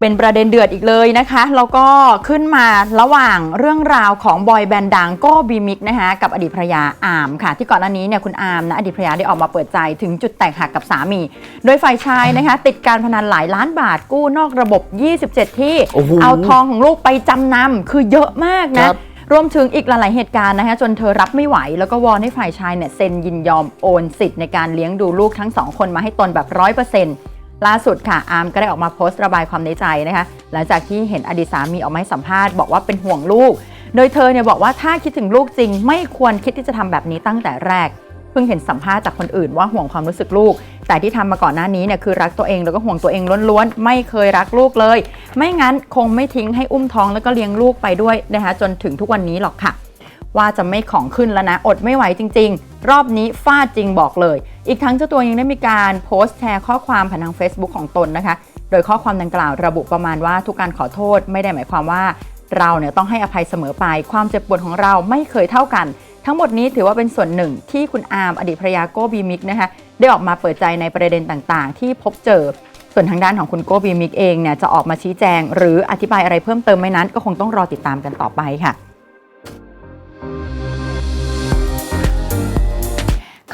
เป็นประเด็นเดือดอีกเลยนะคะ แล้วก็ขึ้นมาระหว่างเรื่องราวของบอยแบนด์ดังโก้บีมิกนะคะกับอดีตภรรยาอามค่ะ ที่ก่อนหน้านี้เนี่ยคุณอามนะอดีตภรรยาได้ออกมาเปิดใจถึงจุดแตกหักกับสามี โดยฝ่ายชายนะคะ ติดการพนันหลายล้านบาทกู้นอกระบบ 27 ที่โอ้โหเอาทองของลูกไปจำนำคือเยอะมากคนะรับรวมถึงอีกหลาย ๆ เหตุการณ์นะคะจนเธอรับไม่ไหว แล้วก็วอนให้ฝ่ายชายเนี่ยเซ็นยินยอมโอนสิทธิ์ในการเลี้ยงดูลูกทั้งสองคนมาให้ตนแบบร้อยเปอร์เซ็นต์ ล่าสุดค่ะอาร์มก็ได้ออกมาโพสต์ระบายความในใจนะคะ หลังจากที่เห็นอดีตสามีออกมาให้สัมภาษณ์บอกว่าเป็นห่วงลูก โดยเธอเนี่ยบอกว่าถ้าคิดถึงลูกจริง ไม่ควรคิดที่จะทำแบบนี้ตั้งแต่แรก เพิ่งเห็นสัมภาษณ์จากคนอื่นว่าห่วงความรู้สึกลูก แต่ที่ทำมาก่อนหน้านี้เนี่ยคือรักตัวเองแล้วก็ห่วงตัวเองล้วนๆ ไม่เคยรักลูกเลย ไม่งั้นคงไม่ทิ้งให้อุ้มท้องแล้วก็เลี้ยงลูกไปด้วยนะคะจนถึงทุกวันนี้หรอกค่ะ ว่าจะไม่ของขึ้นแล้วนะอดไม่ไหวจริง ๆรอบนี้ฟาดจริงบอกเลย อีกทั้งเจ้าตัวยังได้มีการโพสต์แชร์ข้อความผ่านทาง Facebook ของตนนะคะ โดยข้อความดังกล่าวระบุประมาณว่าทุกการขอโทษไม่ได้หมายความว่า เราเนี่ยต้องให้อภัยเสมอไป ความเจ็บปวดของเราไม่เคยเท่ากัน ทั้งหมดนี้ถือว่าเป็นส่วนหนึ่งที่คุณอาร์มอดีตภรรยาโกบีมิกนะคะได้ออกมาเปิดใจในประเด็นต่างๆ ที่พบเจอ ส่วนทางด้านของคุณโกบีมิกเองเนี่ยจะออกมาชี้แจง หรืออธิบายอะไรเพิ่มเติมไหมนั้น ก็คงต้องรอติดตามกันต่อไปค่ะ